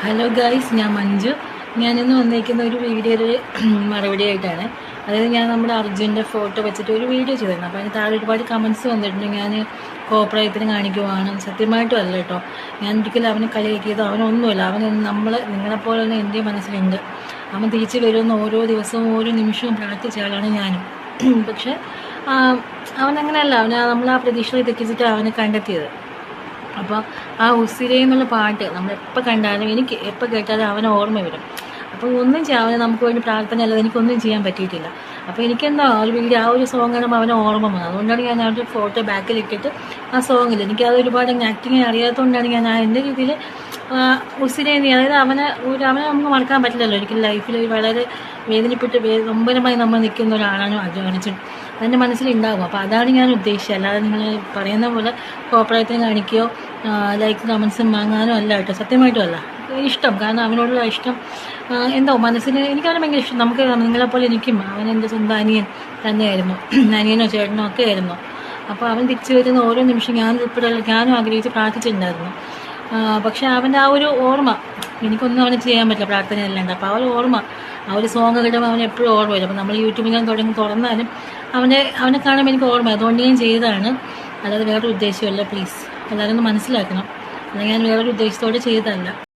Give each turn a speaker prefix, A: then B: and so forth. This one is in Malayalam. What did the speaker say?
A: ഹലോ ഗായ്സ് ഞാൻ മഞ്ജു. ഞാനിന്ന് വന്നിരിക്കുന്ന ഒരു വീഡിയോയിൽ മറുപടി ആയിട്ടാണ് അതായത് ഞാൻ നമ്മുടെ അർജുന്റെ ഫോട്ടോ വെച്ചിട്ട് ഒരു വീഡിയോ ചെയ്തിരുന്നു. അപ്പോൾ അതിന് താഴെ ഒരുപാട് കമൻസ് വന്നിട്ടുണ്ട്. ഞാൻ കോപ്രായത്തിന് കാണിക്കുവാണ് സത്യമായിട്ടും അല്ല കേട്ടോ. ഞാൻ ഒരിക്കലും അവനെ കളിയാക്കിയത് അവനൊന്നുമില്ല. അവൻ നമ്മൾ നിങ്ങളെപ്പോലെ തന്നെ എന്റെ മനസ്സിലുണ്ട്. അവൻ തിരിച്ച് വരുമെന്ന് ഓരോ ദിവസവും ഓരോ നിമിഷവും പ്രാർത്ഥിച്ച ആളാണ് ഞാനും. പക്ഷേ അവനങ്ങനെയല്ല അവനെ നമ്മൾ ആ പ്രതീക്ഷയിൽ തെറ്റിച്ചിട്ട് അവനെ കണ്ടെത്തിയത്. അപ്പോൾ ആ ഉസിരേ എന്നുള്ള പാട്ട് നമ്മൾ എപ്പോൾ കണ്ടാലും എനിക്ക് എപ്പോൾ കേട്ടാലും അവനെ ഓർമ്മ വരും. അപ്പോൾ ഒന്നും ചെയ്യാൻ നമുക്ക് വേണ്ടി പ്രാർത്ഥന അല്ലാതെ എനിക്കൊന്നും ചെയ്യാൻ പറ്റിയിട്ടില്ല. അപ്പോൾ എനിക്കെന്താ ഒരു വീഡിയോ ആ ഒരു സോങ് കാണുമ്പോൾ അവനെ ഓർമ്മ വന്നത്. അതുകൊണ്ടാണ് ഞാൻ അവരുടെ ഫോട്ടോ ബാക്കിലിട്ടിട്ട് ആ സോങ്ങിൽ എനിക്ക് ഒരുപാട് ആക്ടിങ് അറിയാത്തതുകൊണ്ടാണ് ഞാൻ ആ എന്റെ രീതിയിൽ ഉസിരേന്തി അതായത് അവനെ ഒരു അവനെ നമുക്ക് മറക്കാൻ പറ്റില്ലല്ലോ. ഒരിക്കലും ലൈഫിൽ വളരെ വേദനപ്പെട്ട് നൊമ്പരമായി നമ്മൾ നിൽക്കുന്ന ഒരാളാണ് അധ്വാനിച്ചത് അതെന്റെ മനസ്സിലുണ്ടാകും അപ്പോൾ അതാണ് ഞാൻ ഉദ്ദേശിച്ചത്. അല്ലാതെ നിങ്ങൾ പറയുന്ന പോലെ കോപ്രായത്തിന് കാണിക്കുകയോ ലൈക്ക് കമൻസും വാങ്ങാനോ അല്ല കേട്ടോ. സത്യമായിട്ടും അല്ല ഇഷ്ടം. കാരണം അവനോടുള്ള ഇഷ്ടം എന്തോ മനസ്സിന് എനിക്ക് അവനെ ഭയങ്കര ഇഷ്ടം. നമുക്ക് നിങ്ങളെപ്പോലെ എനിക്കും അവൻ എന്റെ സ്വന്തം അനിയൻ തന്നെയായിരുന്നു. അനിയനോ ചേട്ടനോ ഒക്കെ ആയിരുന്നു അപ്പോൾ അവൻ തിരിച്ചു വരുന്ന ഓരോ നിമിഷം ഞാൻ ഉൾപ്പെടെ ഞാനും ആഗ്രഹിച്ച് പ്രാർത്ഥിച്ചിട്ടുണ്ടായിരുന്നു. പക്ഷേ അവന്റെ ആ ഒരു ഓർമ്മ എനിക്കൊന്നും അവന് ചെയ്യാൻ പറ്റില്ല പ്രാർത്ഥനയല്ലാണ്ട് അപ്പോൾ ആ ഒരു ഓർമ്മ ആ ഒരു സോങ് കിട്ടുമ്പോൾ അവൻ എപ്പോഴും ഓർമ്മ വരും. അപ്പോൾ നമ്മൾ യൂട്യൂബിൽ ഞാൻ തുടങ്ങി തുറന്നാലും അവന്റെ അവനെ കാണുമ്പോൾ എനിക്ക് ഓർമ്മ അതുകൊണ്ട് ഞാൻ ചെയ്തതാണ്. അല്ലാതെ വേറൊരു ഉദ്ദേശമല്ല പ്ലീസ് എല്ലാവരും ഒന്ന് മനസ്സിലാക്കണം. അല്ലെങ്കിൽ ഞാൻ വേറൊരു ഉദ്ദേശത്തോടെ ചെയ്തതല്ല.